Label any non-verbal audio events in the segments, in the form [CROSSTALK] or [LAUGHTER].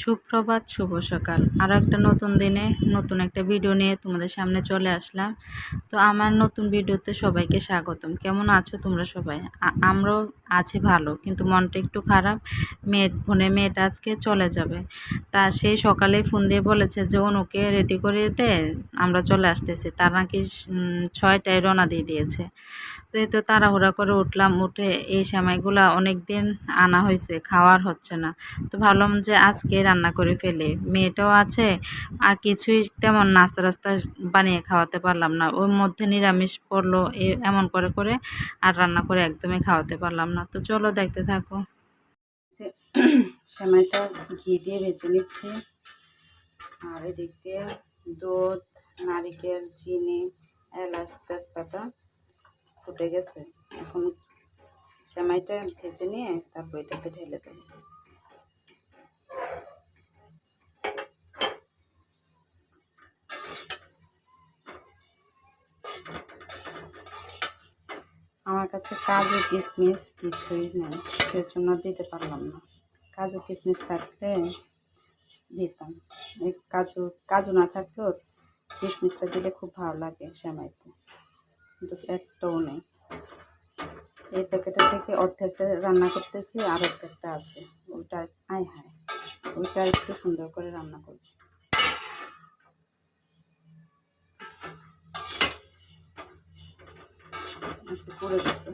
সুপ্রভাত, শুভ সকাল। আরও একটা নতুন দিনে নতুন একটা ভিডিও নিয়ে তোমাদের সামনে চলে আসলাম। তো আমার নতুন ভিডিওতে সবাইকে স্বাগতম। কেমন আছো তোমরা সবাই? আমরাও আছি ভালো, কিন্তু মনটা একটু খারাপ। মেয়ে, ফোনে মেয়েটা আজকে চলে যাবে। তা সেই সকালে ফোন দিয়ে বলেছে যে, অনুকে রেডি করে দে, আমরা চলে আসতেছি। তার নাকি ছয়টায় রওনা দিয়ে দিয়েছে। তো এই তো তাড়াহুড়া করে উঠলাম, উঠে এই সময়গুলা অনেক দিন আনা হয়েছে খাওয়ার হচ্ছে না। তো ভাবলাম যে আজকে রান্না করে ফেলে। মেয়েটাও আছে, আর কিছুই তেমন নাস্তা রাস্তা বানিয়ে খাওয়াতে পারলাম না। ওর মধ্যে নিরামিষ পড়ল এমন করে করে আর রান্না করে একদমই খাওয়াতে পারলাম না। তো চলো দেখতে থাকো। [COUGHS] সেমাইটা ঘি দিয়ে ভেজে নিচ্ছি। আর এদিক দিয়ে দুধ, নারিকেল, চিনি, এলাচ, তেজপাতা ফুটে গেছে। এখন সেমাইটা ভেজে নিয়ে তারপর এটাতে ঢেলে দেবো। আমার কাছে কাজু কিশমিশ কিছুই নেই, সেজন্য দিতে পারলাম না। কাজু কিশমিশ থাকলে দিতাম। এই কাজু কাজু না থাকলেও কিশমিশটা দিলে খুব ভালো লাগে সেমাইতে। কিন্তু একটাও নেই। এই প্যাকেটটা থেকে অর্ধেকটা রান্না করতেছি আর অর্ধেকটা আছে। ওইটা আয় হায়, ওইটা একটু সুন্দর করে রান্না করছি। গেছে।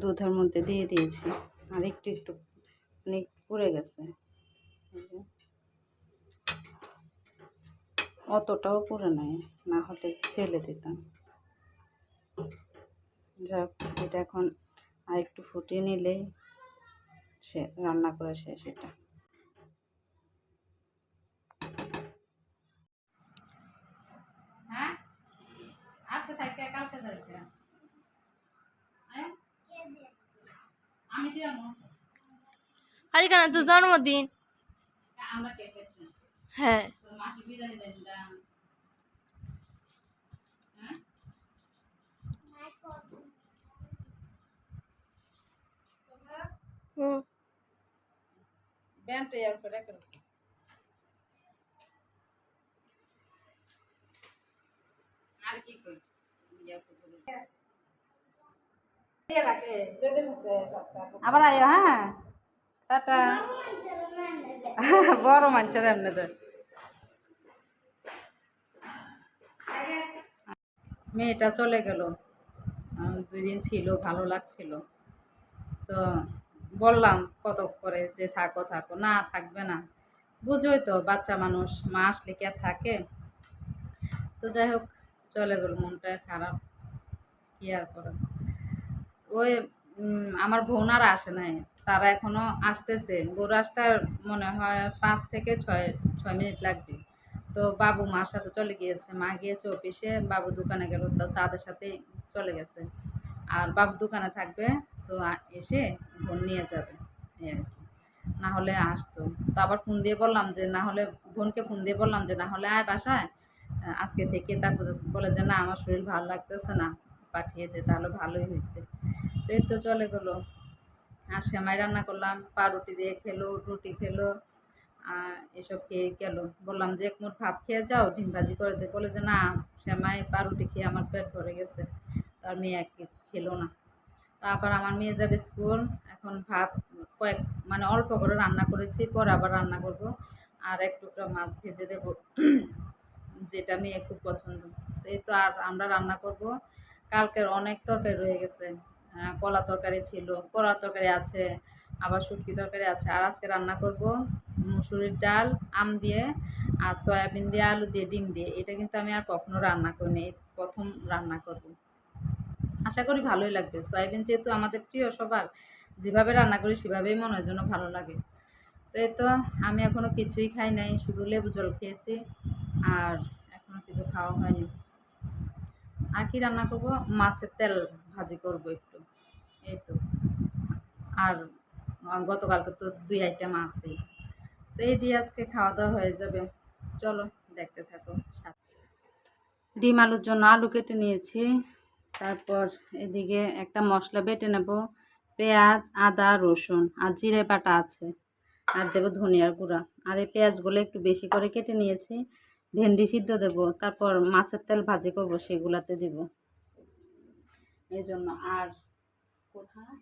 দুধের মধ্যে দিয়ে দিয়েছি, আর একটু একটু মানে পড়ে গেছে। অতটাও পড়ে নাই, না হলে ফেলে দিতাম। যাক এটা এখন আর একটু ফুটিয়ে নিলেই সে রান্না করা শেষ এটা। হ্যাঁ? আজকে না তো জন্মদিন হ্যাঁ। হ্যাঁ ইয়ার করে আর কি কই আবার আয়ো হ্যাঁ? টাটা। [LAUGHS] বড় এমনি তো। মেয়েটা চলে গেল। আহ, দুই দিন ছিল ভালো লাগছিল। তো বললাম কত করে যে থাকো থাকো। না, থাকবে না। বুঝোই তো, বাচ্চা মানুষ, মা আসলে কি আর থাকে? তো যাই হোক, চলে গেল মনটা খারাপ। কি আর করা ওই আমার বোনারা আসে নাই। তারা এখনও আসতেছে। বোর আসতে মনে হয় পাঁচ থেকে ছয় ছয় মিনিট লাগবে। তো বাবু মার সাথে চলে গিয়েছে। মা গিয়েছে অফিসে, বাবু দোকানে গেল। তো তাদের সাথেই চলে গেছে। আর বাবু দোকানে থাকবে তো এসে বোন নিয়ে যাবে, এই আর কি। না হলে আসতো। তো আবার ফোন দিয়ে বললাম যে না হলে বোনকে ফোন দিয়ে বললাম যে না হলে আয় বাসায় আজকে থেকে তারপর বলে যে, না, আমার শরীর ভালো লাগতেছে না, পাঠিয়ে দে, তাহলে ভালোই হয়েছে। তো এই তো চলে গেলো। আর সেমাই রান্না করলাম, পাউরুটি দিয়ে খেলো, রুটি খেলো এসব খেয়ে গেল। বললাম যে, এক মুঠ ভাত খেয়ে যাও, ডিম ভাজি করে দে। বলে যে, না, সেমাই পাউরুটি খেয়ে আমার পেট ভরে গেছে। তার মেয়ে এক খেলো না। তারপর আমার মেয়ে যাবে স্কুল। এখন ভাত কয়েক মানে অল্প করে রান্না করেছি, পরে আবার রান্না করব। আর এক টুকরা মাছ ভেজে দেব। [CLEARS THROAT] যেটা মেয়ে খুব পছন্দ। এই তো আর আমরা রান্না করব। কালকের অনেক তরকারি রয়ে গেছে। কলা তরকারি ছিল, কলা তরকারি আছে, আবার শুটকি তরকারি আছে। আর আজকে রান্না করব মুসুরির ডাল, আম দিয়ে, আর সয়াবিন দিয়ে, আলু দিয়ে, ডিম দিয়ে। এটা কিন্তু আমি আর কখনো রান্না করিনি। প্রথম রান্না করব। আশা করি ভালোই লাগবে। সয়াবিন যেহেতু আমাদের প্রিয় সবার, যেভাবে রান্না করি সেভাবেই মনে হয় জন্য ভালো লাগে। তো এই তো, আমি এখনও কিছুই খাই নাই, শুধু লেবু জল খেয়েছি আর এখনও কিছু খাওয়া হয়নি। আর কি রান্না করব? মাছের তেল ভাজি করব একটু। এই তো। আর গতকালকে তো দুই আইটেম আছেই তো এই দিয়ে আজকে খাওয়া দাওয়া হয়ে যাবে। চলো, দেখতে থাকো। ডিম আলুর জন্য আলু কেটে নিয়েছি। তারপর এদিকে একটা মশলা বেটে নেব, পেঁয়াজ, আদা, রসুন আর জিরে বাটা আছে। আর দেবো ধনিয়ার গুঁড়া। আর এই পেঁয়াজগুলো একটু বেশি করে কেটে নিয়েছি, ভেন্ডি সিদ্ধ দেবো, তারপর মাছের তেল ভাজি করব, সেগুলাতে দিব। এই জন্য আর কোথায়?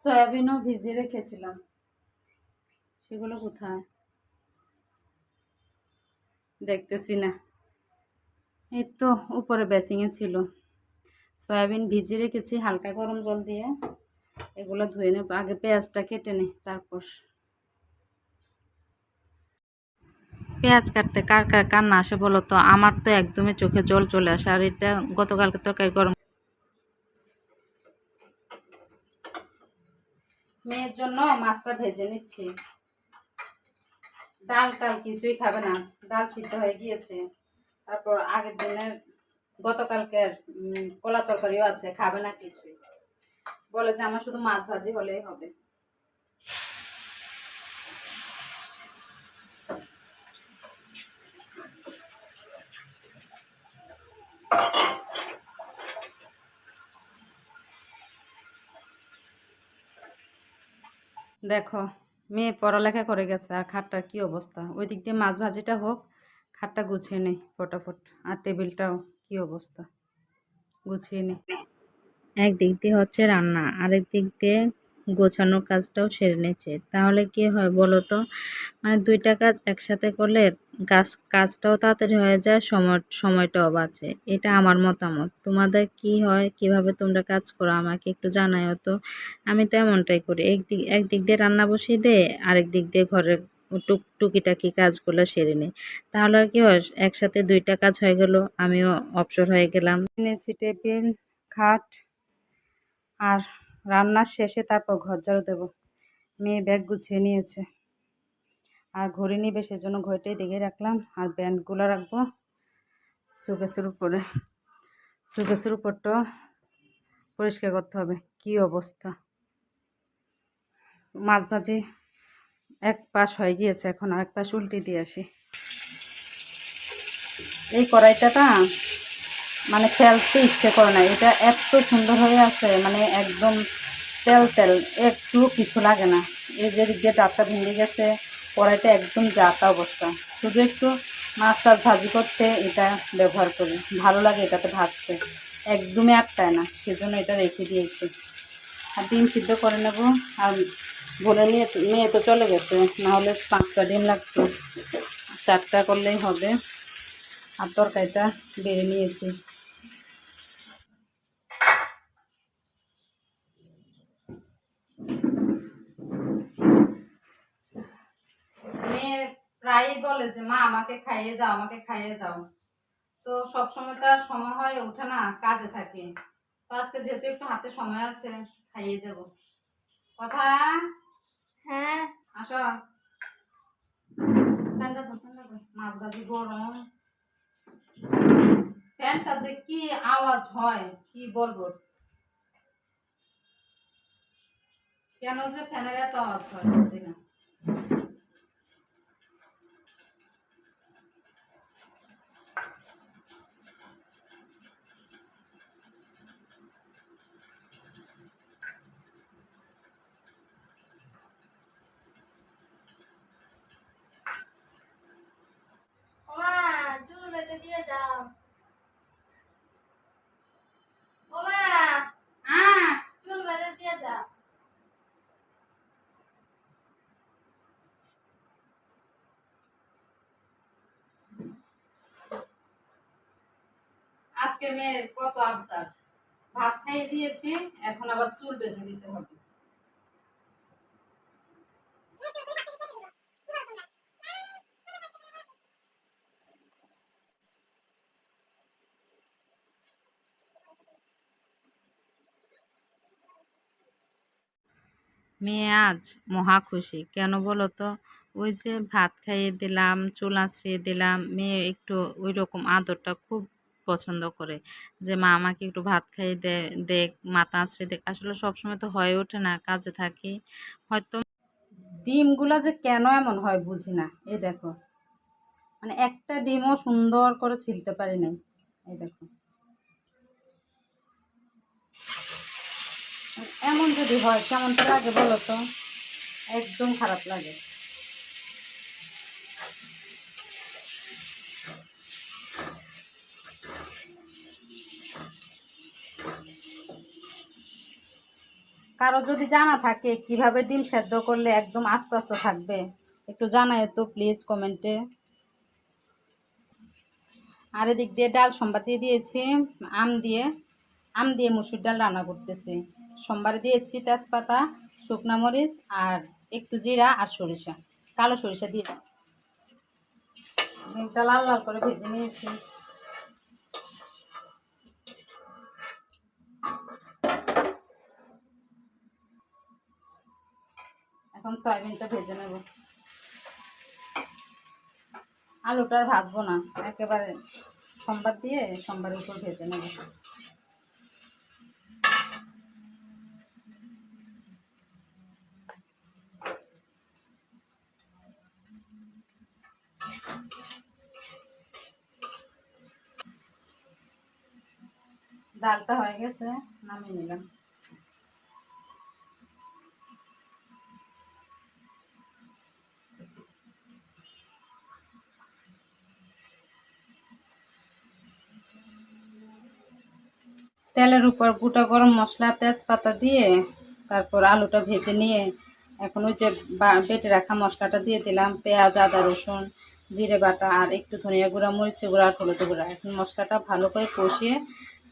সয়াবিনও ভিজিয়ে রেখেছিলাম। সেগুলো কোথায়? দেখতেছি না। এই তো উপরে বেসিংয়ে ছিল। সয়াবিন ভিজিয়ে রেখেছি, হালকা গরম জল দিয়ে। এগুলো ধুয়ে নেব, আগে পেঁয়াজটা কেটে নিই তারপর। পেঁয়াজ কাটতে কার কার কান্না আসে বলো তো? আমার তো একদমই চোখে জল চলে আসে, আর এটা গতকালকে তরকারি গরম। মেয়ের জন্য মাছটা ভেজে নিচ্ছি। ডাল টাল কিছুই খাবে না, ডাল সিদ্ধ হয়ে গিয়েছে। তারপর আগের দিনের গতকালকের কলা তরকারিও আছে, খাবে না কিছুই। বলে যে আমার শুধু মাছ ভাজি হলেই হবে। দেখো, মেয়ে পড়ালেখা করে গেছে, আর খাটটার কি অবস্থা? ওই দিক দিয়ে মাছ ভাজিটা হোক খাটটা গুছিয়ে নেই ফটাফট। আর টেবিলটাও কি অবস্থা? গুছিয়ে নেই একদিক দিয়ে হচ্ছে রান্না, আরেক দিক দিয়ে গোছানোর কাজটাও সেরে নিচ্ছে। তাহলে কি হয় বলো তো? মানে দুইটা কাজ একসাথে করলে কাজ, কাজটাও তাড়াতাড়ি হয়ে যায়, সময়, সময়টাও বাঁচে। এটা আমার মতামত। তোমাদের কি হয়? কীভাবে তোমরা কাজ করো? আমাকে একটু জানাও তো। আমি তো এমনটাই করি। একদিক একদিক দিয়ে রান্না বসিয়ে দে, আরেক দিক দিয়ে ঘরের টুক টুকিটাকি কাজগুলো সেরে নিই। তাহলে আর কি হয়, একসাথে দুইটা কাজ হয়ে গেল, আমিও অবসর হয়ে গেলাম। নিয়েছি টেবিল, খাট, আর রান্নার শেষে তারপর ঘর ঝাড়ু দেবো। মেয়ে ব্যাগ গুছিয়ে নিয়েছে। আর ঘড়ি নিবে সেজন্য ঘড়িটাই দেখে রাখলাম, আর ব্যান্ডগুলো রাখব সুকেসের উপরে। সুকেসের উপরটা পরিষ্কার করতে হবে, কি অবস্থা? মাছ ভাজি এক পাশ হয়ে গিয়েছে, এখন এক পাশ উল্টে দিয়ে আসি। এই কড়াইটাটা মানে ফেলতে ইচ্ছে করে না, এটা এত সুন্দর হয়ে আছে মানে একদম তেল তেল একটু কিছু লাগে না। এই যে দিয়ে ডাবটা ভেঙে গেছে, কড়াইটা একদম জাতা অবস্থা। শুধু একটু মাছ টাছ ভাজি করতে এটা ব্যবহার করি, ভালো লাগে এটাতে ভাজতে। একদমই আটকায় না, সেজন্য এটা রেখে দিয়েছি। আর ডিম সিদ্ধ করে নেব, আর বলে নিয়ে মেয়ে তো চলে গেছে। নাহলে পাঁচটা ডিম লাগতো। চারটা করলেই হবে। আর তরকারিটা বেড়ে নিয়েছি। মেয়ে প্রায়ই বলে যে, মা, আমাকে খাইয়ে দাও, আমাকে খাইয়ে দাও। তো সব সময় তো আর সময় হয়ে, ওঠে না, কাজে থাকে। তো আজকে যেহেতু একটু হাতে সময় আছে, খাইয়ে দেবো। কথা? হ্যাঁ গরম? ফ্যানটা যে কি আওয়াজ হয়, কি বলব? কেন যে ফ্যানের এত আওয়াজ হয় আজকে মেয়ের কত আবদার? ভাত খাইয়ে দিয়েছি, এখন আবার চুল বেঁধে দিতে হবে। মেয়ে আজ মহা খুশি। কেন বলো তো? ওই যে ভাত খাইয়ে দিলাম, চুল আঁচড়িয়ে দিলাম, মেয়ে একটু ওই রকম আদরটা খুব পছন্দ করে। যে, মা, আমাকে একটু ভাত খাইয়ে দে, দেখ মাথা আঁচড়ে দেখ। আসলে সবসময় তো হয়ে ওঠে না, কাজে থাকি। হয়তো ডিমগুলা যে কেন এমন হয় বুঝি না। এই দেখো। মানে একটা ডিমও সুন্দর করে ছিলতে পারি নাই। এই দেখো। এমন যদি হয় কেমনটা লাগে বলো তো? একদম খারাপ লাগে। কারও যদি জানা থাকে কীভাবে ডিম সেদ্ধ করলে একদম আস্তে আস্তে থাকবে, একটু জানাই তো প্লিজ কমেন্টে আর এদিক দিয়ে ডাল সম্বাদ দিয়ে দিয়েছি, আম দিয়ে আম দিয়ে মুসুর ডাল রান্না করতেছি। সোমবার দিয়েছি তেজপাতা, শুকনা মরিচ আর একটু জিরা আর সরিষা, কালো সরিষা দিয়ে। ডিমটা লাল লাল করে ভেজে নিয়েছি। এখন সয়াবিনটা ভেজে নেব। আলুটা আর ভাজবো না, একেবারে সোমবার দিয়ে সোমবারের উপর ভেজে নেব। ডালটা হয়ে গেছে, নামিয়ে নিলাম। তেলের উপর গোটা গরম মশলা, তেজপাতা দিয়ে তারপর আলুটা ভেজে নিয়ে এখন ওই যে বেটে রাখা মশলাটা দিয়ে দিলাম, পেঁয়াজ, আদা, রসুন, জিরে বাটা আর একটু ধনিয়া গুঁড়া মরিচ গুঁড়া আর হলুদ গুঁড়া। এখন মশলাটা ভালো করে কষিয়ে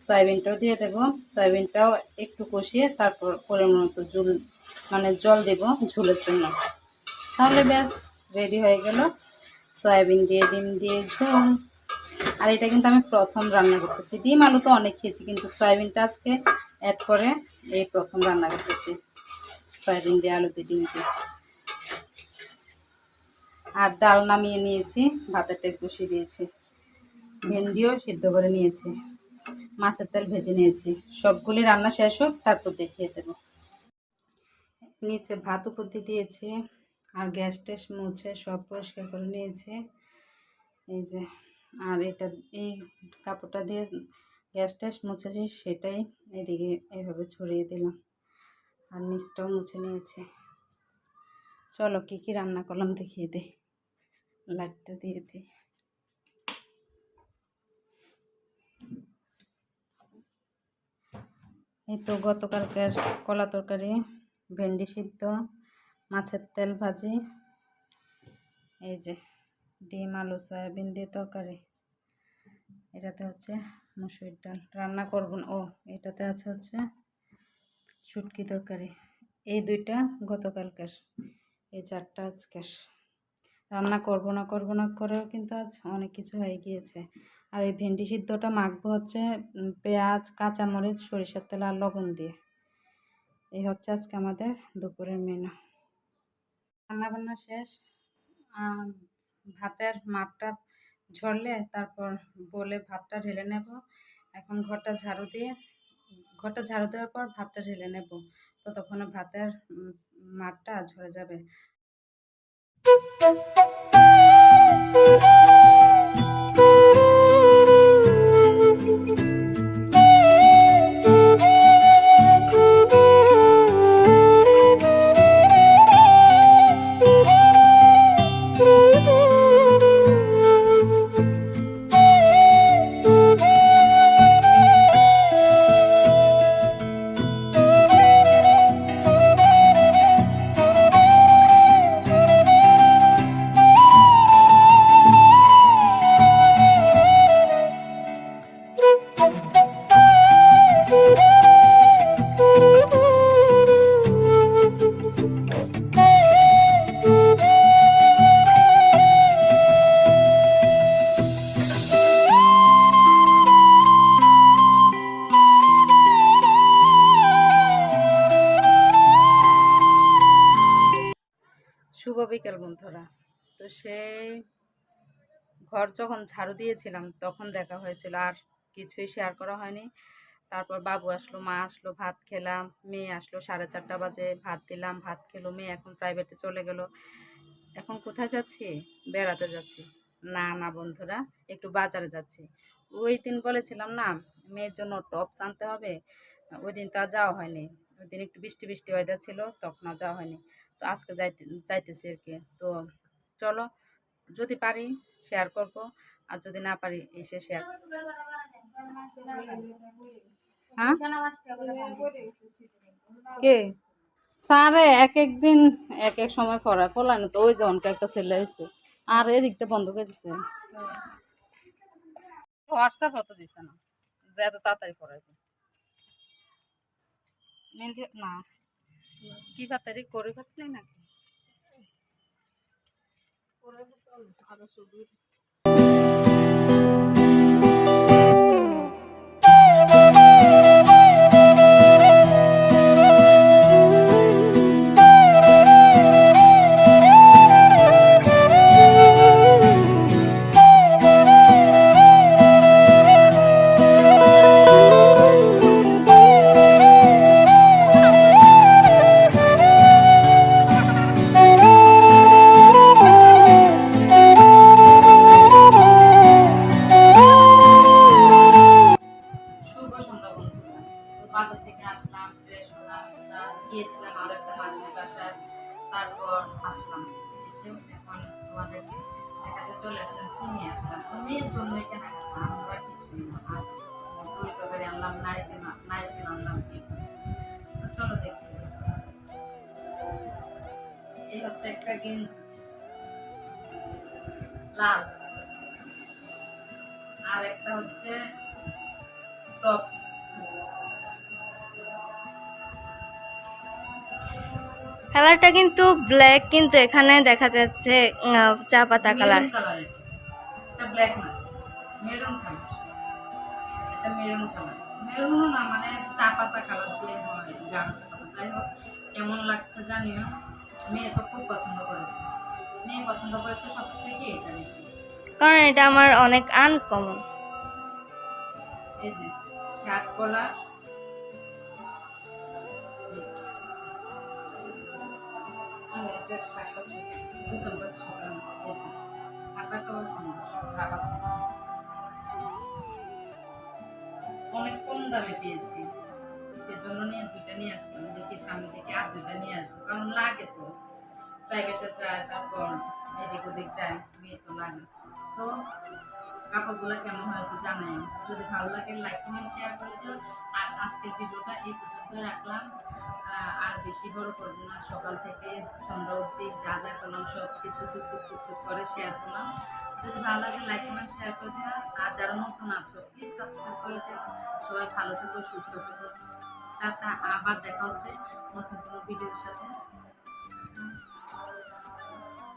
সয়াবিনটাও দিয়ে দেবো। সয়াবিনটাও একটু কষিয়ে তারপর পরিমাণ মতো জল মানে জল দেব ঝোলের জন্য। তাহলে ব্যাস, রেডি হয়ে গেল। সয়াবিন দিয়ে, ডিম দিয়ে, ঝোল। আর এটা কিন্তু আমি প্রথম রান্না করতেছি। ডিম আলু তো অনেক খেয়েছি, কিন্তু সয়াবিনটা আজকে অ্যাড করে এই প্রথম রান্না করতেছি। সয়াবিন দিয়ে, আলু দিয়ে দিয়ে। আর ডাল নামিয়ে নিয়েছি, ভাতের তেল বসিয়ে দিয়েছি। ভেন্ডিও সিদ্ধ করে নিয়েছি। মাছের তেল ভেজে নিয়েছি। সবগুলি রান্না শেষ হোক, তারপর দেখিয়ে দেবো। নিচে ভাত উপর দিয়ে দিয়েছি, আর গ্যাস ট্যাস মুছে সব পরিষ্কার করে নিয়েছে। এই যে আর এটা এই কাপড়টা দিয়ে গ্যাস ট্যাস মুছেছি সেটাই এদিকে এভাবে ছড়িয়ে দিলাম। আর নিচটাও মুছে নিয়েছে। চলো কী কী রান্না করলাম দেখিয়ে দিই। লাইটটা দিয়ে দিই। এই তো গতকালকের কলা তরকারি, ভেন্ডি সিদ্ধ, মাছের তেল ভাজি, এই যে ডিম, আলু, সয়াবিন দিয়ে তরকারি। এটাতে হচ্ছে মুসুর ডাল। রান্না করব না। ও, এটাতে আছে হচ্ছে শুটকি তরকারি। এই দুইটা গতকালকার। এই চারটা আজকের। রান্না করব না করব না করেও কিন্তু আজ অনেক কিছু হয়ে গিয়েছে। আর এই ভেন্ডি সিদ্ধটা মাখবো হচ্ছে পেঁয়াজ, কাঁচামরিচ, সরিষার তেল আর লবণ দিয়ে। এই হচ্ছে আজকে আমাদের দুপুরের মেনু রান্না বান্না শেষ ভাতের মাঠটা ঝরলে তারপর বলে ভাতটা ঢেলে নেব। এখন ঘরটা ঝাড়ু দিয়ে, ঘরটা ঝাড়ু দেওয়ার পর ভাতটা ঢেলে নেব। ততক্ষণে ভাতের মাঠটা ঝরে যাবে। যখন ঝাড়ু দিয়েছিলাম, তখন দেখা হয়েছিল আর কিছুই শেয়ার করা হয়নি। তারপর বাবু আসলো, মা আসলো, ভাত খেলাম, মেয়ে আসলো, সাড়ে চারটা বাজে, ভাত দিলাম, ভাত খেলো, মেয়ে এখন প্রাইভেটে চলে গেল। এখন কোথায় যাচ্ছি? বেড়াতে যাচ্ছি। না না বন্ধুরা, একটু বাজারে যাচ্ছি। ওই দিন বলেছিলাম না, মেয়ের জন্য টপস আনতে হবে। ওই দিন তো আর যাওয়া হয়নি। ওই দিন একটু বৃষ্টি বৃষ্টি ওয়েদার ছিল, তখন আর যাওয়া হয়নি। তো আজকে যাইতে, যাইতেছি আর কি। তো চলো যদি পারি শেয়ার করব, আর যদি না পারি এসে শেয়ার হ্যাঁ? কে? স্যারে এক এক দিন এক এক সময় পড়ায় পড়ায় না তো, ওই যে অনকে একটা ছেলে এসে আর এদিকটা বন্ধ করে দিছে। হোয়াটসঅ্যাপ হতে দিছে না, যে এত তাড়াতাড়ি পড়াইবে না। কি তাড়াতাড়ি করে ফেললি নাকি? শুভ মেয়ের জন্য এখানে আমরা না তরি আনলাম আনলাম তো চলো দেখি। এই হচ্ছে একটা গেঞ্জি। লাল। আর একটা হচ্ছে টপস। কালারটা কিন্তু ব্ল্যাক কিন্তু এখানে দেখা যাচ্ছে চা পাতা কালার এটা ব্ল্যাক না মেরুন কালার এটা মেরুন কালার মেরুনও না মানে চা পাতা কালার যে হয় পাতা যাই হোক কেমন লাগছে জানিও মেয়ে তো খুব পছন্দ করেছে মেয়ে পছন্দ করেছে সব থেকে এটা বেশি কারণ এটা আমার অনেক আনকমন এই যে শার্ট কলার যে হাতাটাও সুন্দর অনেক কম দামে পেয়েছি। সেজন্য নিয়ে নিয়ে দেখি সামনে থেকে আর নিয়ে আসব। কারণ লাগে তো। প্রাইভেটে তারপর এদিক ওদিক মেয়ে তো লাগে। তো কাপড়গুলো কেমন হয়েছে জানাই। যদি ভালো লাগে লাইক কমেন্ট শেয়ার করে দিও। আর আজকের ভিডিওটা এই পর্যন্ত রাখলাম। আর বেশি বড় করব না। সকাল থেকে সন্ধ্যা অবধি যা যা করলাম সব কিছু টুকটুক টুকটুক করে শেয়ার করলাম। যদি ভালো লাগে লাইক কমেন্ট শেয়ার করে দিও। আর যারা নতুন আছো প্লিজ সাবস্ক্রাইব করে দিও। সবাই ভালো থেকো, সুস্থ থেকো। তা আবার দেখা হচ্ছে নতুন কোনো ভিডিওর সাথে।